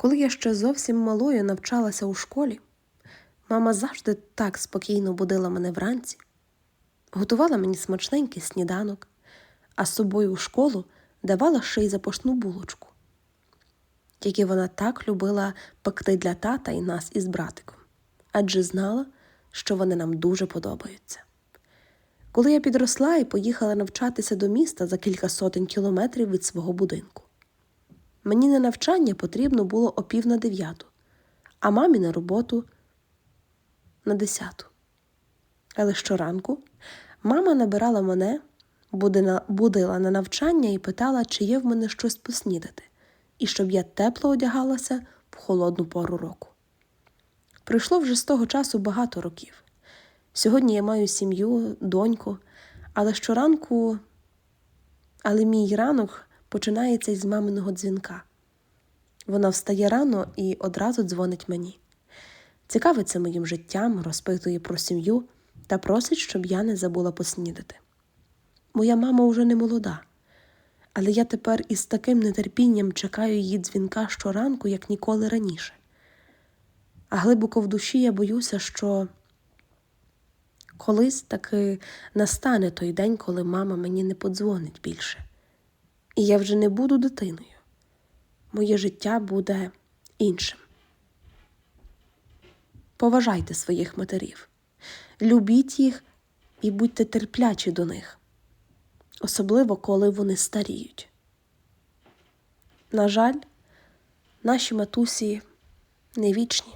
Коли я ще зовсім малою навчалася у школі, мама завжди так спокійно будила мене вранці, готувала мені смачненький сніданок, а з собою у школу давала ще й запашну булочку, які вона так любила пекти для тата і нас із братиком, адже знала, що вони нам дуже подобаються. Коли я підросла і поїхала навчатися до міста за кілька сотень кілометрів від свого будинку. Мені на навчання потрібно було о пів на дев'яту, а мамі на роботу на десяту. Але щоранку мама набирала мене, будила на навчання і питала, чи є в мене щось поснідати, і щоб я тепло одягалася в холодну пору року. Пройшло вже з того часу багато років. Сьогодні я маю сім'ю, доньку, але щоранку, але мій ранок починається із маминого дзвінка. Вона встає рано і одразу дзвонить мені. Цікавиться моїм життям, розпитує про сім'ю та просить, щоб я не забула поснідати. Моя мама уже не молода, але я тепер із таким нетерпінням чекаю її дзвінка щоранку, як ніколи раніше. А глибоко в душі я боюся, що колись таки настане той день, коли мама мені не подзвонить більше. І я вже не буду дитиною. Моє життя буде іншим. Поважайте своїх матерів, любіть їх і будьте терплячі до них, особливо коли вони старіють. На жаль, наші матусі не вічні.